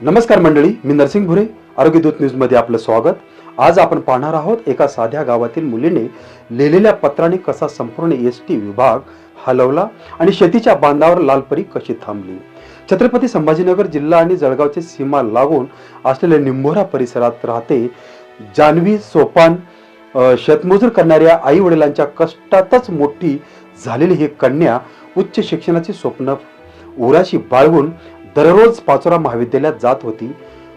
नमस्कार मंडळी मी नरसिंग भुरे आरोग्य दूत न्यूजमध्ये आपलं स्वागत. आज आपण पाहणार आहोत एका साध्या गावातील मुलीने लिहिलेल्या पत्राने कसा संपूर्ण एस टी विभाग हलवला आणि शेतीच्या बांधावर लालपरी कशी थांबली. छत्रपती संभाजीनगर जिल्हा आणि जळगावची सीमा लागून असलेल्या निंभोरा परिसरात राहते जान्हवी सोपान शेतमजूर करणाऱ्या आई वडिलांच्या कष्टातच मोठी झालेली ही कन्या उच्च शिक्षणाची स्वप्न उराशी बाळगून दररोज पाचोरा महाविद्यालयात जात होती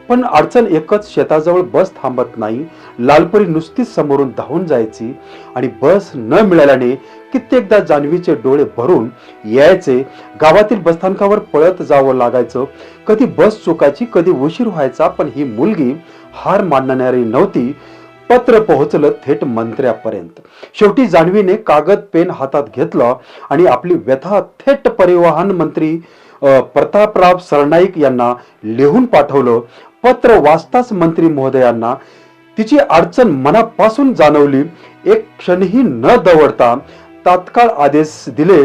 पण अडचण एकच शेताजवळ बस थांबत नाही लालपरी नुसतीच समोरून धावून जायची आणि बस न मिळाल्याने कित्येकदा जान्हवीचे डोळे भरून यायचे गावातील बसस्थानकावर पळत जावं लागायचं कधी बस चुकायची कधी उशीर व्हायचा पण ही मुलगी हार मानणारी नव्हती पत्र पोहोचलं थेट मंत्र्यापर्यंत. शेवटी जान्हवीने कागद पेन हातात घेतलं आणि आपली व्यथा थेट परिवहन मंत्री प्रतापराव सरनाईक यांना लिहून पाठवलं. पत्र वाचताच मंत्री महोदयांना तिची अडचण मनापासून जाणवली. एक क्षणही न दवडता तात्काळ आदेश दिले.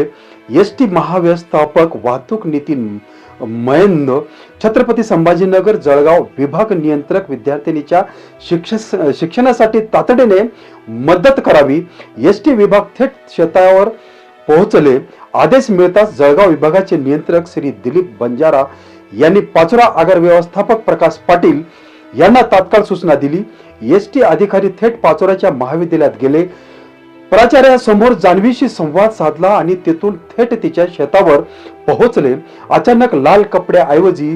एस टी महाव्यवस्थापक वाहतूक नितीन मयंद छत्रपती संभाजीनगर जळगाव विभाग नियंत्रक विद्यार्थिनीच्या शिक्ष शिक्षणासाठी तातडीने मदत करावी. एस टी विभाग थेट शेतावर पोहोचले. आदेश मिळताच जळगाव विभागाचे नियंत्रक श्री दिलीप बंजारा यांनी पाचोरा आगार व्यवस्थापक प्रकाश पाटील यांना तात्काळ सूचना दिली. एस टी अधिकारी थेट पाचोऱ्याच्या महाविद्यालयात गेले. प्राचार्यासमोर जान्हवीशी संवाद साधला आणि तेथून थेट तिच्या शेतावर पोहोचले. अचानक लाल कपड्याऐवजी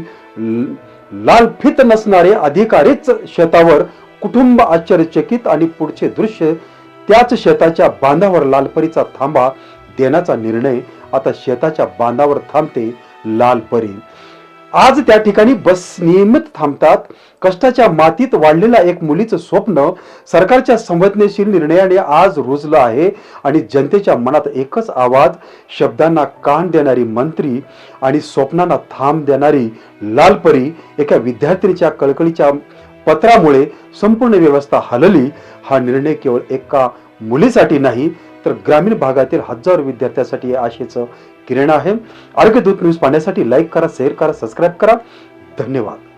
लाल फित नसणारे अधिकारीच शेतावर कुटुंब आश्चर्यचकित आणि पुढचे दृश्य त्याच शेताच्या बांधावर लालपरीचा थांबा देण्याचा निर्णय आता शेताच्या बांधावर थांबते लाल परी. आज त्या ठिकाणी बस नियमित थांबतात. कष्टाच्या मातीत वाढलेला एक मुलीचं स्वप्न सरकारच्या संवेदनशील निर्णयाने आज रुजलं आहे आणि जनतेच्या मनात एकच आवाज शब्दांना कान देणारी मंत्री आणि स्वप्नांना थांब देणारी लालपरी एका विद्यार्थिनीच्या कळकळीच्या पत्रामुळे संपूर्ण व्यवस्था हलली. हा निर्णय केवळ एका मुलीसाठी नाही तर ग्रामीण भागातील हजारो विद्यार्थ्यांसाठी आशेचं किरण आहे. आरोग्यदूत न्यूज पाहण्यासाठी लाईक करा शेअर करा सबस्क्राईब करा. धन्यवाद.